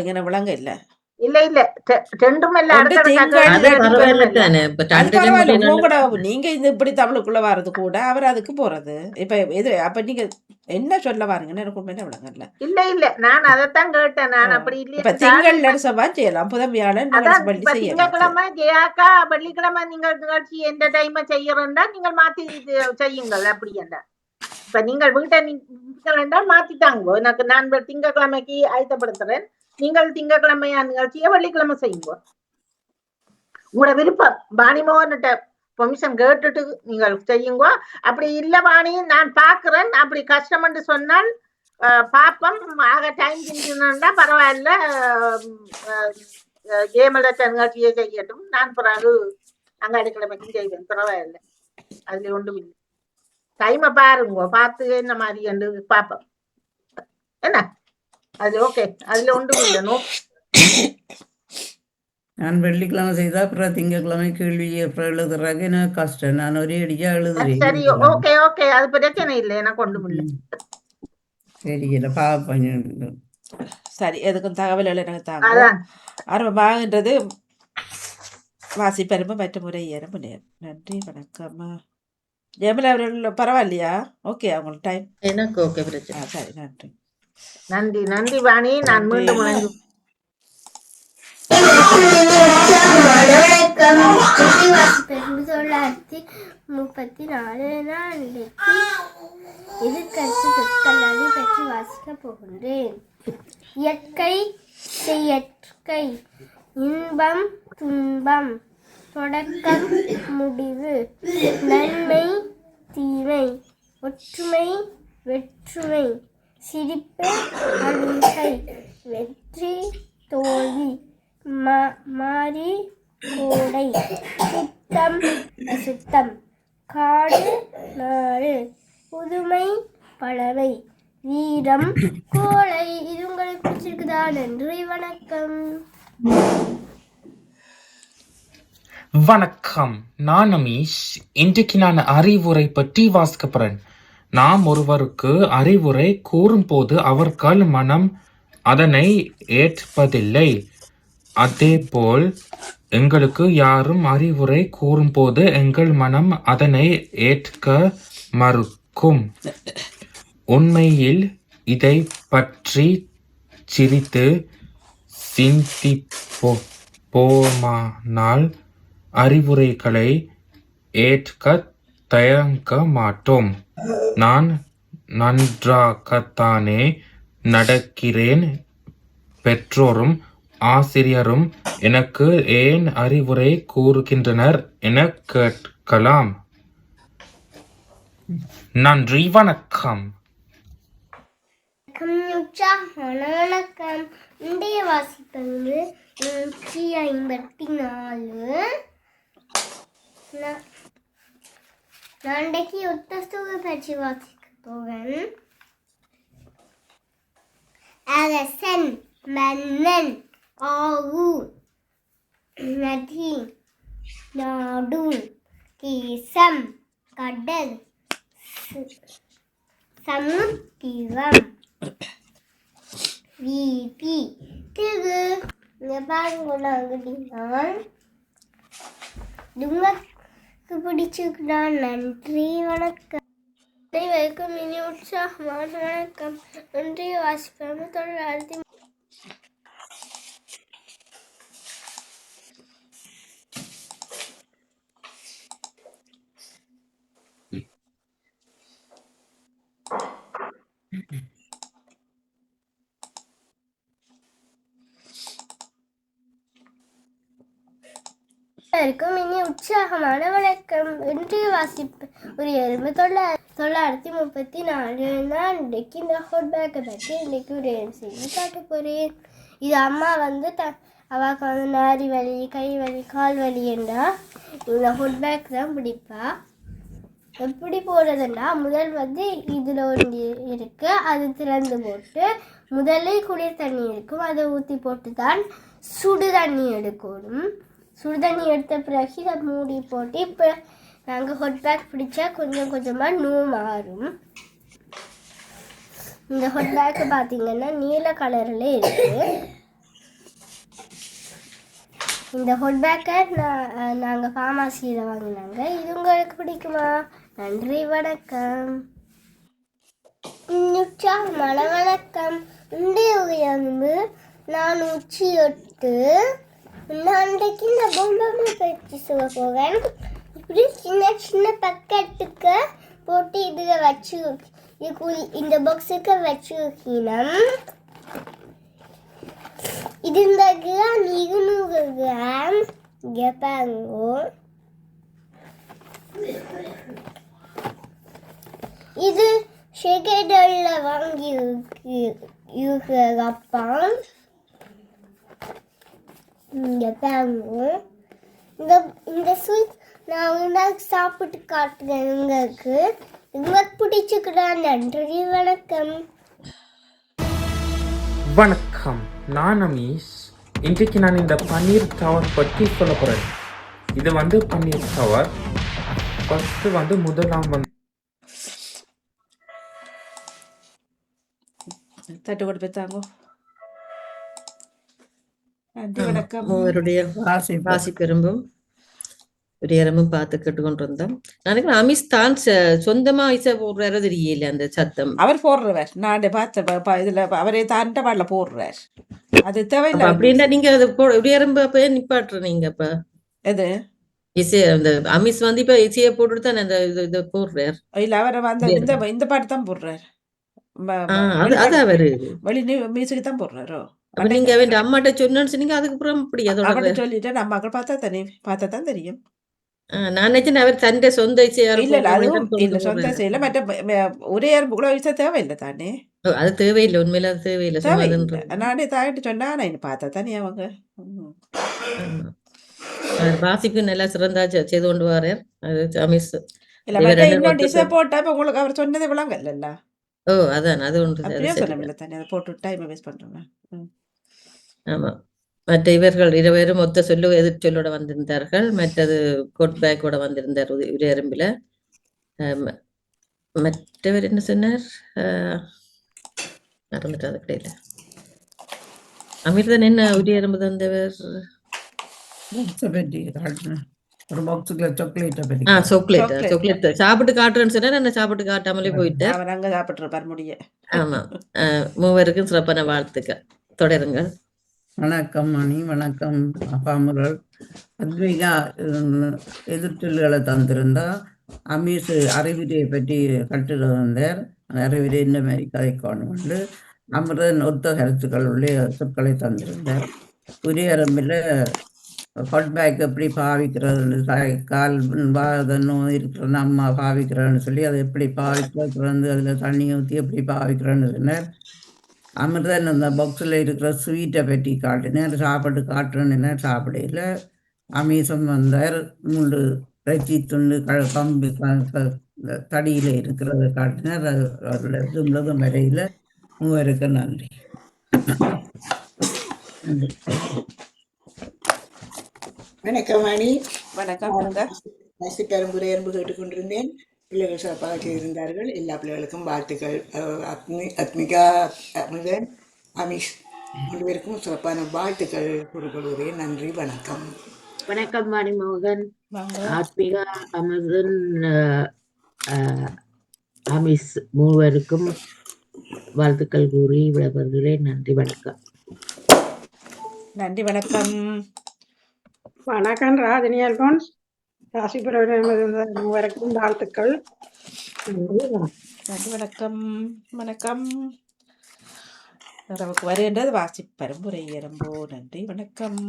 இங்கே விளங்க இல்லை இல்ல ரெண்டும் நீங்க இது இப்படி தமிழுக்குள்ள வர்றது கூட அவர் அதுக்கு போறது இப்ப எது அப்ப நீங்க என்ன சொல்ல வாருங்கன்னு எனக்கு உண்மையில விளங்கல இல்ல இல்ல நான் அதைத்தான் கேட்டேன் நான். அப்படி இப்ப இல்லையா திங்கள் நடிசவா செய்யலாம் புதன் வியாழன் அதான் நடிச பள்ளி இப்ப செய்யலாம் திங்கட்கிழமை ஜெயாக்கா வெள்ளிக்கிழமை நீங்கள் நிகழ்ச்சி எந்த டைம் செய்யறா நீங்கள் மாத்தி செய்யுங்கள் அப்படி இப்ப நீங்கள் வீட்டை நீங்கள் என்றால் மாத்திட்டாங்க எனக்கு நான் இப்ப திங்கட்கிழமைக்கு ஆயத்தப்படுத்துறேன் நீங்கள் திங்கட்கிழமையா நிகழ்ச்சியை வெள்ளிக்கிழமை செய்யுங்க உங்களோட விருப்பம் பாணிமோகன்கிட்ட பெர்மிஷன் கேட்டுட்டு நீங்கள் செய்யுங்க. அப்படி இல்ல பாணி நான் பாக்குறேன் அப்படி கஷ்டம்னு சொன்னால் அஹ், ஆக டைம் செஞ்சுனா பரவாயில்ல. ஜெயமலத்த நிகழ்ச்சியை செய்யட்டும். நான் பிறகு அங்காடிக்கிழமைக்கும் செய்வேன். பரவாயில்ல. அதுல ஒன்றும் இல்லை. டைமை பாருங்க. பார்த்து என்ன மாதிரி என்று பார்ப்போம். என்ன? அது ஓகே. அதுல ஒன்றும் இல்லை நான் வெள்ளிக்கிழமை செய்தா அப்புறம் திங்கக்கிழமை கேள்வி அப்புறம் எழுதுறாங்க எனக்கு கஷ்டம்? நான் ஒரே அடியா எழுதுறேன் சரி ஓகே ஓகே. அது பிரச்சனை இல்லை எனக்கு ஒன்றும் இல்லை சரி இல்லை பாப்பேன் சரி எதுக்கும் தகவல்கள் எனக்கு தாங்க ஆரம்பமாகின்றது வாசிப்பெருமை மற்ற முறை ஏறும் முன்னேறும் நன்றி வணக்கம் ஜெயமலா அவர்கள் பரவாயில்லையா? ஓகே அவங்களுக்கு டைம் எனக்கு ஓகே பிரச்சனை சரி நன்றி. நன்றி நன்றி வாணி. நான். மீண்டும் வணக்கம். தொள்ளாயிரத்தி முப்பத்தி நாலு நான் எதிர்கருத்து சொற்கல்லாதி பற்றி வாசிக்கப் போகின்றேன். இயற்கை செயற்கை இன்பம் துன்பம் தொடக்கம் முடிவு நன்மை தீமை ஒற்றுமை வெற்றுமை சிரிப்பு அழுகை வெற்றி தோல்வி மா- மாறி கோடை சுத்தம் சுத்தம் காடு நாடு புதுமை பழவை வீரம் கோழை இது உங்களுக்கு பிடிச்சிருக்குதா? நன்றி வணக்கம். வணக்கம். நான் அமீஷ் இன்றைக்கு நான் அறிவுரை பற்றி வாசிக்க போறேன். நாம் ஒருவருக்கு அறிவுரை கூறும்போது அவர்கள் மனம் அதனை ஏற்பதில்லை. அதேபோல் எங்களுக்கு யாரும் அறிவுரை கூறும்போது எங்கள் மனம் அதனை ஏற்க மறுக்கும். உண்மையில் இதை பற்றி சிரித்து சிந்திப்போ போமானால் அறிவுரைகளை ஏற்க தயங்க மாட்டோம். நான் நன்றாகத்தானே நடக்கிறேன். பெற்றோரும் ஆசிரியரும் எனக்கு ஏன் அறிவுரை கூறுகின்றனர் என கேட்கலாம். நன்றி வணக்கம். வணக்கம் இன்றைய வாசிப்பது நூற்றி ஐம்பத்தி நாலு. நான் இன்றைக்கு ஒத்தஸ்துவ பற்றி வாசிக்க போவேன் அரசன் மன்னன் ஆவு நதி நாடு தேசம் கடல் சமுத்திரம் வீதி திரு இங்க பாருங்க நான் உங்களுக்கு பிடிச்சிருக்குதா நன்றி வணக்கம். அனைவருக்கும் இனி உற்சாகமான வணக்கம். நன்றி வாசிப்பாம தொடர் அனைவருக்கும் இனி உற்சாகமான வணக்கம் இன்றைய வாசிப்பு. ஒரு எறும்பு தொள்ளா தொள்ளாயிரத்தி முப்பத்தி நாலு நான் இன்றைக்கு இந்த ஹோட் பேக்கை பற்றி இன்றைக்கு ஒரு செய்து காட்ட போகிறேன் இது அம்மா வந்து த அவாக்கு வந்து நாரி வலி கை வலி கால் வலி என்றா இந்த ஹோட் பேக் தான் பிடிப்பா. எப்படி போடுறதுன்னா முதல் வந்து இதில் ஒன்று இருக்குது அது திறந்து போட்டு முதல்ல குளிர் தண்ணி இருக்கும் அதை ஊற்றி போட்டு தான் சுடு தண்ணி எடுக்கணும். சுடுதண்ணி எடுத்த பிறகு இதை மூடி போட்டு இப்போ நாங்கள் ஹொட் பேக் பிடிச்சா கொஞ்சம் கொஞ்சமாக நூ மாறும். இந்த ஹொட் பேக்கு பார்த்தீங்கன்னா நீல கலரில் இருக்குது இந்த ஹொட் பேக்கை நான் நாங்கள் ஃபார்மாசியில் வாங்கினாங்க. இது உங்களுக்கு பிடிக்குமா? நன்றி வணக்கம். உற்சாகமான வணக்கம் இன்றைய உயர்ந்து நான் உச்சியொட்டு நான் அன்றைக்கு இந்த பொம்மை பயிற்சி சொல்ல போவேன் இப்படி சின்ன சின்ன பக்கத்துக்கு போட்டு இதில் வச்சு இந்த பாக்ஸுக்கு வச்சு வைக்கணும் இது இந்த கிராம் இருநூறு கிராம் கெப்பாங்கோ இது ஷெகேடல்ல வாங்கி இருக்கு இருக்கிற அப்பா. இங்கே பாருங்க. இந்த இந்த ஸ்வீட் நான் உங்களுக்கு சாப்பிட்டு காட்டுறேன் உங்களுக்கு. உங்களுக்கு பிடிச்சிக்கிறா நன்றி வணக்கம். வணக்கம். நான் அமீஸ் இன்றைக்கு நான் இந்த பன்னீர் டவர் பற்றி சொல்ல போகிறேன் இது வந்து பன்னீர் டவர் ஃபஸ்ட்டு வந்து முதலாம் வந்து தட்டு கொடுத்து தாங்கோ. மூவருடைய வாசி வாசி பெரும்பும். ஒரு இடமும் பார்த்து கேட்டுக்கொண்டிருந்தோம். எனக்கு அமிஸ் தான் சொந்தமா இசை போடுறாரோ தெரியல அந்த சத்தம். அவர் போடுறவர் நான் பார்த்த இதுல அவரே தாண்ட பாடல போடுறார். அது தேவையில்லை அப்படின்னா நீங்க அது போ ஒரு இடம்பு அப்ப நிப்பாட்டுற நீங்க அப்ப? எது? இசை அந்த அமிஸ் வந்து இப்ப இசையை போட்டுட்டு தான் அந்த இது போடுறார். இல்ல அவர் அந்த இந்த இந்த பாட்டு தான் போடுறாரு. அவரு. வெளி மியூசிக் தான் போடுறாரோ? நீங்க அவன் அம்மாட்ட சொன்னு சொன்னீங்க அதுக்கப்புறம் அப்படி அதோட அவர்கிட்ட சொல்லிட்டு நம்ம மக்கள் பார்த்தா தானே பார்த்தா தான் தெரியும் நான் நினைச்சேன் அவர் தன்னை சொந்த இல்ல அதுவும் இல்ல சொந்த. செய்யல மற்ற ஒரே இவ்வளவு விஷயம் தேவையில்லை தானே? அது தேவையில்லை. உண்மையில அது தேவையில்லை. நானே தாயிட்டு சொன்னா நான் பார்த்தா தானே அவங்க. வாசிப்பு நல்லா சிறந்தா செய்து கொண்டு வரார் அது அமிஸ் இல்ல மற்ற உங்களுக்கு அவர் சொன்னது விளங்கல்ல ஓ அதான் அது ஒன்று. அது அப்படியே சரி. சொல்லல தானே. அதை போட்டு டைம் வேஸ்ட் பண்றேன் ஆமா. மற்ற இவர்கள் இருவரும் ஒத்த சொல்லு எதிர் சொல்லோட வந்திருந்தார்கள். மற்றது கோட் பேக்கோட வந்திருந்தார் எறும்பில ஆம், மற்றவர் என்ன சொன்னார்? ஆஹ், மறந்துட்டு அது கிடையாது அமிர்தன் என்ன உரிய எறும்பு தந்தவர்? சாப்பிட்டு காட்டுறேன்னு சொன்னா நான் சாப்பிட்டு காட்டாமலே போயிட்டேன் மூவருக்கும் சிறப்பான வாழ்த்துக்கள். தொடருங்கள். வணக்கம் மணி வணக்கம். அப்பாமுரல் அத்மிகா உம், எதிர்ச்சொல்களை தந்திருந்தா அமீஸ் அறிவிரையை பற்றி கட்டுரை வந்தார் அந்த அறிவிரை இந்த மாதிரி கதை கொண்டு அமிர்தன் ஒத்த கருத்துக்கள் உள்ள சொற்களை தந்திருந்தார். புரியரம்பில் ஹாட் பேக் எப்படி பாவிக்கிறது கால் வாத நோய் இருக்கிற அம்மா பாவிக்கிறேன்னு சொல்லி அதை எப்படி பாவிக்கிறது அதில் தண்ணி ஊற்றி எப்படி பாவிக்கிறேன்னு சொன்னார். அமிர்தன் அந்த பாக்ஸில் இருக்கிற ஸ்வீட்டை பற்றி காட்டினார் சாப்பிட்டு காட்டுறேன்னு சாப்பிடல. அமீசம் வந்தார். மூன்று இறைச்சி துண்டு கம்பி தடியில் இருக்கிறத காட்டினார். அது அதில் தும்பதும் வரையில் மூவருக்கு நன்றி. வணக்கம் வாணி வணக்கம் கொடுங்க நசி பெரும்புரை எறும்பு கேட்டுக்கொண்டிருந்தேன். பிள்ளைகள் சிறப்பாக செய்திருந்தார்கள் எல்லா பிள்ளைகளுக்கும் வாழ்த்துக்கள். அத்மி அத்மிகா அமுதன் அமிஷ் மூன்று பேருக்கும் சிறப்பான வாழ்த்துக்கள் கொடுக்கொள்கிறேன் நன்றி வணக்கம். வணக்கம் மணிமோகன். ஆத்மிகா அஹ், அமிஸ் மூவருக்கும் வாழ்த்துக்கள் கூறி விடைபெறுகிறேன். நன்றி வணக்கம். நன்றி வணக்கம். வணக்கம் ராஜினி அல்போன்ஸ். ராசி மூவருக்கும் வாழ்த்துக்கள் நன்றி, வணக்கம். வணக்கம் நமக்கு வருகின்றது வாசி எறும்போ நன்றி வணக்கம்